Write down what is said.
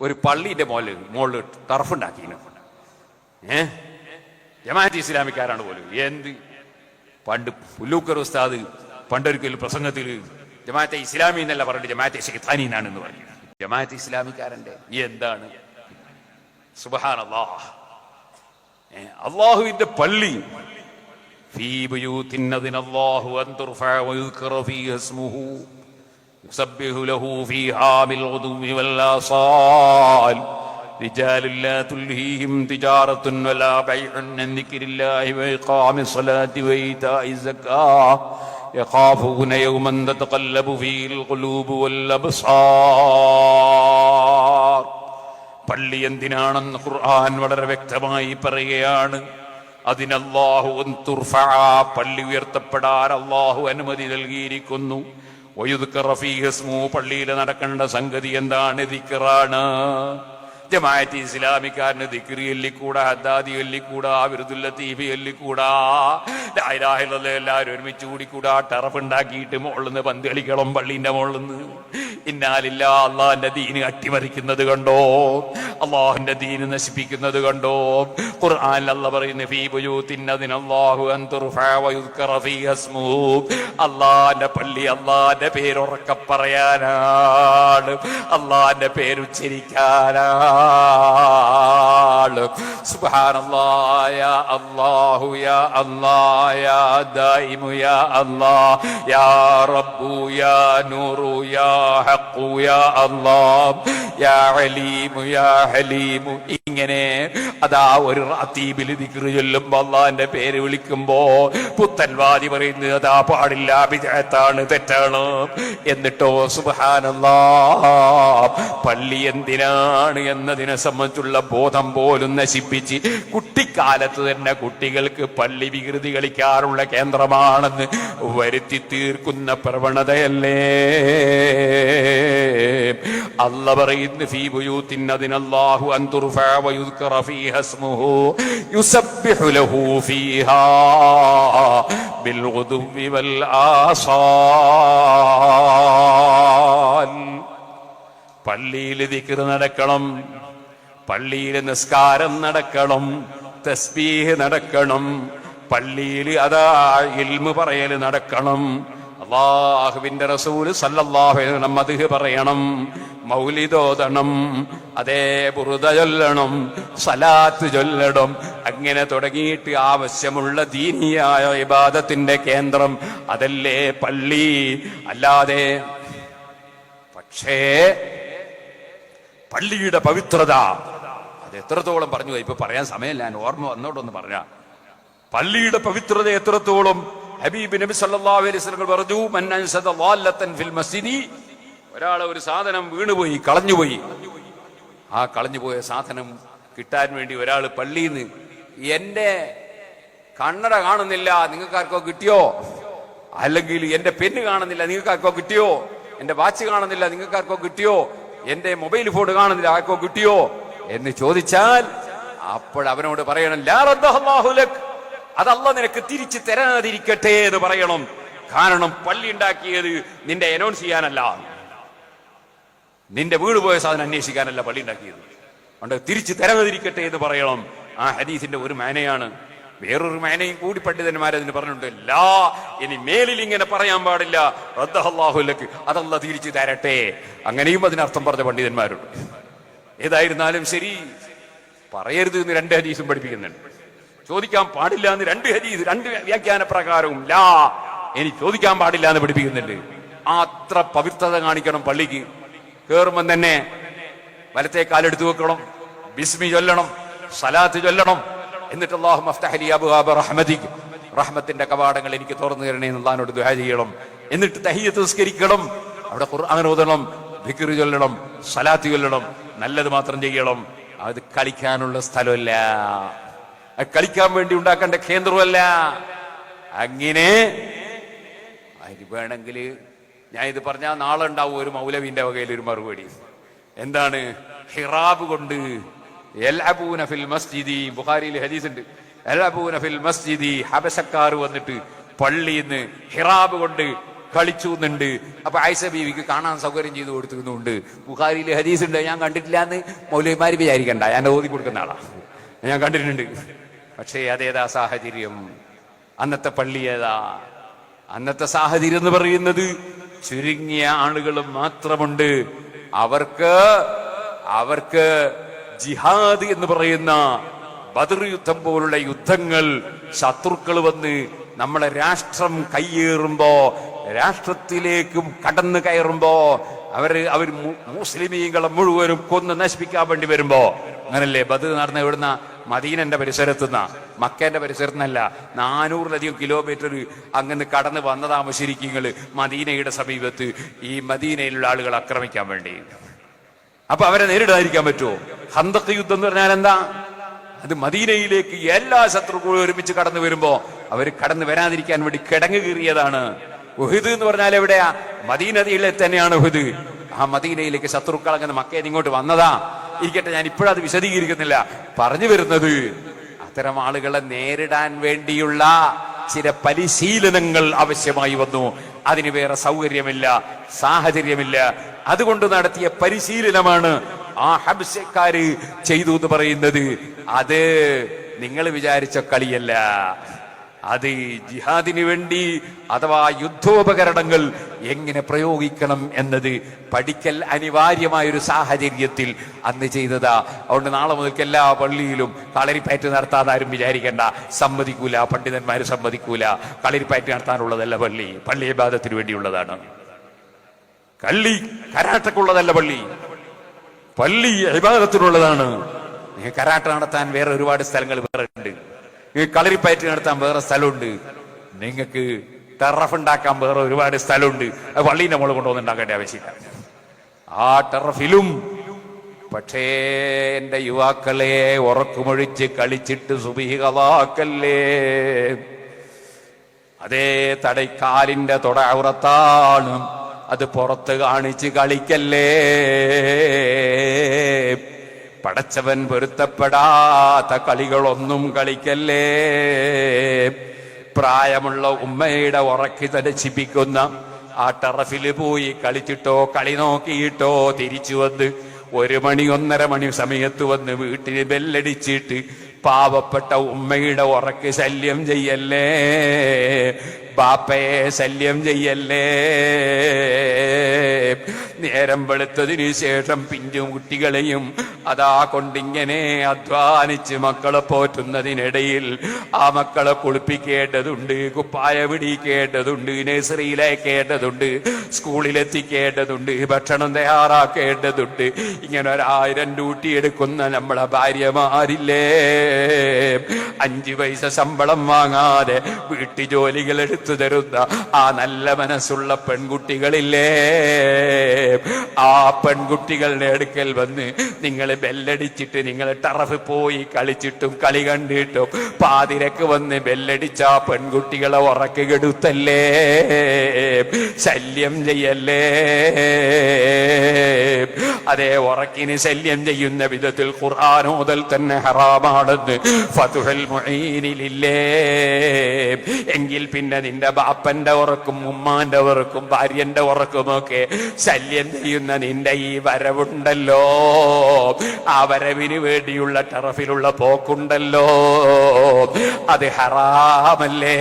ഒരു പള്ളിന്റെ മോളിൽ മുകളിൽ ടർഫുണ്ടാക്കിയിരുന്നു ഏ? ജമാഅത്ത് ഇസ്ലാമിക്കാരാണ് പോലും. എന്ത്? പണ്ട് പുല്ലൂക്കർ ഉസ്താദ് പണ്ടൊരിക്കൽ പ്രസംഗത്തിൽ ജമാഅത്തെ ഇസ്ലാമി എന്നല്ല പറഞ്ഞിട്ട് ജമാഅത്തെ ഷെയ്ത്താനി എന്നാണ് എന്ന് പറഞ്ഞു. ജമാഅത്ത് ഇസ്ലാമിക്കാരന്റെ എന്താണ്? സുബഹാൻ അള്ളാഹ് അള്ളാഹുവിന്റെ പള്ളി. ഫീ ബുയൂത്തിന്നതിന് അള്ളാഹു അന്തുർഫ വയുക്കറ ഫീ ഹസ്മുഹു. يسبح له فيها بالغدو والآصال رجال لا تلهيهم تجارة ولا بيع عن ذكر الله وإقام الصلاة وإيتاء الزكاة يخافون يوما تتقلب فيه القلوب والأبصار പള്ളി എന്തിനാണെന്ന് ഖുർആൻ വളരെ വ്യക്തമായി പറയുകയാണ് അതിനല്ലാഹു പള്ളി ഉയർത്തപ്പെടാൻ അള്ളാഹു അനുമതി നൽകിയിരിക്കുന്നു വയുദ്കറ ഫീഹി ഇസ്മു പള്ളിയിൽ നടക്കേണ്ട സംഗതി എന്താണ്? ദിക്കറാണ് ജമാഅത്ത് ഇസ്ലാമിക്കാരന് ദിക്രി എല്ലിക്കൂടാ ഹദ്ദാദി എല്ലിക്കൂടാ വിരുദുല്ല തീബി എല്ലിക്കൂടാ ലായിലാഹിലുള്ള എല്ലാവരും ഒരുമിച്ച് കൂടിക്കൂടാ. ടറഫ് ഉണ്ടാക്കിയിട്ട് മുകളിൽ പന്ത് കളിക്കണം പള്ളീന്റെ മുകളിൽ നിന്ന് ഇന്നാലില്ല അള്ളാഹിന്റെ ദീന് അട്ടിമറിക്കുന്നത് കണ്ടോ? അള്ളാഹിന്റെ ദീന് നശിപ്പിക്കുന്നത് കണ്ടോ? ഖുർആൻ അല്ല പറയുന്നു ഫീ പള്ളി അള്ളാഹിന്റെ പേരുറക്ക പറയാനാണ്. അള്ളാഹിന്റെ പേരുച്ചരിക്കാനാണ് സുബ്ഹാനല്ലാഹ് യാ അല്ലാഹു യാ അല്ലാഹ് യാ ദായിമു യാ അല്ലാഹ് യാ റബ്ബു യാ നൂറു യാ ഹഖു യാ അല്ലാഹ് യാ അലീമു യാ ഹലീമു ഇങ്ങനെ അതാ ഒരു റാത്തീബിൽ ദിക്റ് ചൊല്ലുമ്പോ അള്ളാന്റെ പേര് വിളിക്കുമ്പോ പുത്തൻവാദി പറയുന്നു അതാ പാടില്ല വിജയത്താണ് തെറ്റാണ്. എന്നിട്ടോ സുബഹാനല്ലാ പള്ളി എന്തിനാണ് എന്നതിനെ സംബന്ധിച്ചുള്ള ബോധം പോലും നശിപ്പിച്ച് കുട്ടിക്കാലത്ത് തന്നെ കുട്ടികൾക്ക് പള്ളി വികൃതി കളിക്കാറുള്ള കേന്ദ്രമാണെന്ന് വരുത്തി തീർക്കുന്ന പ്രവണതയല്ലേ? അല്ല പറയുന്നു ഫീ ബുയൂത്തിൻ ലഹു ഫീഹാ വൽ പള്ളിയിൽ ദിക്ർ നടക്കണം പള്ളിയിൽ നിസ്കാരം നടക്കണം തസ്ബീഹ് നടക്കണം പള്ളിയിൽ അതാ ഇൽമു പറയൽ നടക്കണം അള്ളാഹുവിന്റെ റസൂൽ വസല്ലം മദ്ഹ് പറയണം. മൗലിദോദണം അതേ ബുറുത ചൊല്ലണം സലാത്ത് ചൊല്ലണം. അങ്ങനെ തുടങ്ങിയിട്ട് ആവശ്യമുള്ള ദീനിയായ വിവാദത്തിന്റെ കേന്ദ്രം അതല്ലേ പള്ളി? അല്ലാതെ പക്ഷേ പള്ളിയുടെ പവിത്രത അത് എത്രത്തോളം പറഞ്ഞു? ഇപ്പൊ പറയാൻ സമയമില്ല ഞാൻ ഓർമ്മ വന്നോട്ടൊന്ന് പറഞ്ഞ. പള്ളിയുടെ പവിത്രത എത്രത്തോളം? ഹബീബ് നബി സല്ലല്ലാഹു അലൈഹി വസല്ലം പറഞ്ഞു ളാല്ലത്തൻ ഫിൽ മസ്ജിദി. ഒരാളെ ഒരു സാധനം വീണുപോയി കളഞ്ഞുപോയി. ആ കളഞ്ഞുപോയ സാധനം കിട്ടാൻ വേണ്ടി ഒരാൾ പള്ളിയിൽ നിന്ന് എന്റെ കണ്ണട കാണുന്നില്ല നിങ്ങൾക്കാർക്കോ കിട്ടിയോ? അല്ലെങ്കിൽ എന്റെ പെണ്ണ് കാണുന്നില്ല നിങ്ങൾക്കാർക്കോ കിട്ടിയോ? എന്റെ വാച്ച് കാണുന്നില്ല നിങ്ങൾക്കാർക്കോ കിട്ടിയോ? എന്റെ മൊബൈൽ ഫോൺ കാണുന്നില്ല ആർക്കോ കിട്ടിയോ? എന്ന് ചോദിച്ചാൽ അപ്പോൾ അവനോട് പറയണം ലാ റദ്ദഹല്ലാഹു ലക്. അതല്ല നിനക്ക് തിരിച്ചു തരാതിരിക്കട്ടെ എന്ന് പറയണം. കാരണം പള്ളി ഉണ്ടാക്കിയത് നിന്റെ അനൗൺസ് ചെയ്യാനല്ല. നിന്റെ വീട് പോയ സാധനം അന്വേഷിക്കാനല്ല പള്ളി ഉണ്ടാക്കിയത്. അതുകൊണ്ട് തിരിച്ചു തരാതിരിക്കട്ടെ എന്ന് പറയണം. ആ ഹദീസിന്റെ ഒരു മേനയാണ്. വേറൊരു മാനയും കൂടി പണ്ഡിതന്മാർ അതിന് പറഞ്ഞിട്ടുണ്ട്. ലാ ഇനി മേലിൽ ഇങ്ങനെ പറയാൻ പാടില്ല. റദ്ദഹല്ലാഹുലക്ക് അതല്ല തിരിച്ചു തരട്ടെ. അങ്ങനെയും അതിനർത്ഥം പറഞ്ഞ പണ്ഡിതന്മാരുണ്ട്. ഏതായിരുന്നാലും ശരി. പറയരുത് എന്ന് രണ്ട് ഹദീസും പഠിപ്പിക്കുന്നുണ്ട്. ചോദിക്കാൻ പാടില്ല എന്ന് രണ്ട് ഹരീസ് രണ്ട് വ്യാഖ്യാന പ്രകാരവും ലാ ഇനി ചോദിക്കാൻ പാടില്ല എന്ന് പഠിപ്പിക്കുന്നുണ്ട്. അത്ര പവിത്രത കാണിക്കണം പള്ളിക്ക്. കേറുമ്പം തന്നെ വലത്തെ കാലെടുത്ത് വെക്കണം ബിസ്മി ചൊല്ലണം സലാത്ത് ചൊല്ലണം. എന്നിട്ട് അള്ളാഹു റഹ്മത്തിന്റെ കവാടങ്ങൾ എനിക്ക് തുറന്നു തരണേ എന്നുള്ളതിനോട് ദുഹ ചെയ്യണം. എന്നിട്ട് തഹിയത്ത് നിസ്കരിക്കണം അവിടെ ഖുർആൻ ഓതണം ഭിക്കർ ചൊല്ലണം സലാത്ത് ചൊല്ലണം. നല്ലത് മാത്രം ചെയ്യണം. അത് കളിക്കാനുള്ള സ്ഥലമല്ല. കളിക്കാൻ വേണ്ടി ഉണ്ടാക്കേണ്ട കേന്ദ്രമല്ല. അങ്ങനെ അതിന് വേണമെങ്കിൽ ഞാൻ ഇത് പറഞ്ഞാൽ നാളെ ഉണ്ടാവും ഒരു മൗലവിന്റെ വകയിൽ ഒരു മറുപടി. എന്താണ്? ഹിറാബ് കൊണ്ട് ഫിൽ മസ്ജിദി ബുഹാരിയിൽ ഹദീസ് ഉണ്ട്. ഫിൽ മസ്ജിദി ഹബശക്കാർ വന്നിട്ട് പള്ളിയിൽ നിന്ന് ഹിറാബ് കൊണ്ട് കളിച്ചു എന്നുണ്ട്. അപ്പൊ ആയിഷ ബീവിക്ക് കാണാൻ സൗകര്യം ചെയ്തു കൊടുത്തിരുന്നുണ്ട്. ബുഹാരിയിൽ ഹദീസ് ഉണ്ട്. ഞാൻ കണ്ടിട്ടില്ല എന്ന് മൗലവിമാര് വിചാരിക്കണ്ട. ഞാൻ ഓതി കൊടുക്കുന്ന ആളാ. ഞാൻ കണ്ടിട്ടുണ്ട്. പക്ഷേ അതേതാ സാഹചര്യം? അന്നത്തെ പള്ളി ഏതാ? അന്നത്തെ സാഹചര്യം എന്ന് പറയുന്നത് ചുരുങ്ങിയ ആളുകൾ മാത്രമുണ്ട്. അവർക്ക് അവർക്ക് ജിഹാദ് എന്ന് പറയുന്ന ബദർ യുദ്ധം പോലുള്ള യുദ്ധങ്ങൾ ശത്രുക്കൾ വന്ന് നമ്മളെ രാഷ്ട്രം കയ്യേറുമ്പോ രാഷ്ട്രത്തിലേക്കും കടന്നു കയറുമ്പോ അവർ അവർ മുസ്ലിമീങ്ങളെ മുഴുവനും കൊന്ന് നശിപ്പിക്കാൻ വേണ്ടി വരുമ്പോ അങ്ങനല്ലേ? ബദർ നടന്ന എവിടുന്ന? മദീനന്റെ പരിസരത്തുനിന്ന. മക്കേന്റെ പരിസരത്തുനിന്നല്ല നാനൂറിലധികം കിലോമീറ്റർ അങ്ങനെ കടന്ന് വന്ന മദീനയുടെ സമീപത്ത്. ഈ മദീനയിലുള്ള ആളുകൾ ആക്രമിക്കാൻ വേണ്ടി. അപ്പൊ അവരെ നേരിടാതിരിക്കാൻ പറ്റുമോ? ഹന്തക്ക് യുദ്ധം എന്ന് പറഞ്ഞാൽ എന്താ? അത് മദീനയിലേക്ക് എല്ലാ ശത്രുക്കളും ഒരുമിച്ച് കടന്നു വരുമ്പോ അവർ കടന്നു വരാതിരിക്കാൻ വേണ്ടി കിടങ്ങ് കീറിയതാണ്. ഉഹിദ് എന്ന് പറഞ്ഞാൽ എവിടെയാ? മദീനതയിലെ തന്നെയാണ് ഉഹിദ്. ആ മദീനയിലേക്ക് ശത്രുക്കൾ അങ്ങനെ മക്കയിൽ ഇങ്ങോട്ട് വന്നതാ. ഇരിക്കട്ടെ ഞാൻ ഇപ്പോഴത് വിശദീകരിക്കുന്നില്ല. പറഞ്ഞു വരുന്നത് അത്തരം ആളുകളെ നേരിടാൻ വേണ്ടിയുള്ള ചില പരിശീലനങ്ങൾ ആവശ്യമായി വന്നു. അതിന് വേറെ സൗകര്യമില്ല സാഹചര്യമില്ല. അതുകൊണ്ട് നടത്തിയ പരിശീലനമാണ് ആ ഹബ്സക്കാര് ചെയ്തു എന്ന് പറയുന്നത്. അത് നിങ്ങൾ വിചാരിച്ച കളിയല്ല. അത് ജിഹാദിന് വേണ്ടി അഥവാ യുദ്ധോപകരണങ്ങൾ എങ്ങനെ പ്രയോഗിക്കണം എന്നത് പഠിക്കൽ അനിവാര്യമായ ഒരു സാഹചര്യത്തിൽ അന്ന് ചെയ്തതാ. അതുകൊണ്ട് നാളെ മുതൽക്ക് എല്ലാ പള്ളിയിലും കളരിപ്പയറ്റ് നടത്താതാരും വിചാരിക്കേണ്ട. സമ്മതിക്കൂല പണ്ഡിതന്മാർ സമ്മതിക്കൂല. കളരിപ്പയറ്റ് നടത്താനുള്ളതല്ല പള്ളി. പള്ളി വിഭാഗത്തിന് വേണ്ടിയുള്ളതാണ്. കള്ളി കരാട്ടക്കുള്ളതല്ല പള്ളി. പള്ളി വിവാദത്തിനുള്ളതാണ് കരാട്ട നടത്താൻ വേറെ ഒരുപാട് സ്ഥലങ്ങൾ വേറെ ഉണ്ട്. നിങ്ങൾക്ക് കളരിപ്പയറ്റ് നടത്താൻ വേറെ സ്ഥലമുണ്ട്. നിങ്ങൾക്ക് ടെറഫ് ഉണ്ടാക്കാൻ വേറെ ഒരുപാട് സ്ഥലമുണ്ട്. അത് പള്ളി നമ്മൾ കൊണ്ടുവന്ന് ഉണ്ടാക്കേണ്ട ആവശ്യമില്ല. ആ ടെറഫിലും പക്ഷേ എന്റെ യുവാക്കളെ ഉറക്കുമൊഴിച്ച് കളിച്ചിട്ട് സുബിഹികളാക്കല്ലേ അതേ തടൈക്കാലിന്റെ തൊട ഉറത്താണ്. അത് പുറത്ത് കാണിച്ച് കളിക്കല്ലേ? പടച്ചവൻ പൊരുത്തപ്പെടാത്ത കളികളൊന്നും കളിക്കല്ലേ? പ്രായമുള്ള ഉമ്മയുടെ ഉറക്കി തരച്ചിപ്പിക്കുന്ന ആ ടറഫിൽ പോയി കളിച്ചിട്ടോ കളി നോക്കിയിട്ടോ തിരിച്ചു വന്ന് ഒരു മണി ഒന്നര മണി സമയത്ത് വന്ന് വീട്ടിന് ബെല്ലടിച്ചിട്ട് പാവപ്പെട്ട ഉമ്മയുടെ ഉറക്ക് ശല്യം ചെയ്യല്ലേ? ബാപ്പയെ ശല്യം ചെയ്യല്ലേ? നേരം വെളുത്തതിന് ശേഷം പിഞ്ചു കുട്ടികളെയും അതാ കൊണ്ടിങ്ങനെ അധ്വാനിച്ച് മക്കളെ പോറ്റുന്നതിനിടയിൽ ആ മക്കളെ കുളിപ്പിക്കേണ്ടതുണ്ട് കുപ്പായ പിടിക്കേണ്ടതുണ്ട് നഴ്സറിയിലേക്കേണ്ടതുണ്ട് സ്കൂളിലെത്തിക്കേണ്ടതുണ്ട് ഭക്ഷണം തയ്യാറാക്കേണ്ടതുണ്ട്. ഇങ്ങനെ ഒരായിരം ഡ്യൂട്ടി എടുക്കുന്ന നമ്മളെ ഭാര്യമാരില്ലേ? അഞ്ചു പൈസ ശമ്പളം വാങ്ങാതെ വീട്ടു ജോലികൾ എടുത്തു തരുന്ന ആ നല്ല മനസ്സുള്ള പെൺകുട്ടികളില്ലേ? ആ പെൺകുട്ടികളുടെ അടുക്കൽ വന്ന് നിങ്ങൾ ബെല്ലടിച്ചിട്ട് നിങ്ങൾ ടറഫ് പോയി കളിച്ചിട്ടും കളി കണ്ടിട്ടും പാതിരക്ക് വന്ന് ബെല്ലടിച്ച ആ പെൺകുട്ടികളെ ഉറക്ക് കെടുത്തല്ലേ? ശല്യം ചെയ്യല്ലേ? അതേ ഉറക്കിന് ശല്യം ചെയ്യുന്ന വിധത്തിൽ ഖുർആാനോതൽ തന്നെ ഹറാമാണെന്ന് ഫതുഹൽ മുഈനിലില്ലേ? എങ്കിൽ പിന്നെ നിന്റെ ബാപ്പന്റെ ഉറക്കും ഉമ്മാന്റെ ഉറക്കും ഭാര്യന്റെ ഉറക്കുമൊക്കെ ശല്യം ചെയ്യുന്ന നിന്റെ ഈ വരവുണ്ടല്ലോ. ആ വരവിന് വേണ്ടിയുള്ള ടറഫിലുള്ള പോക്കുണ്ടല്ലോ. അത് ഹറാമല്ലേ?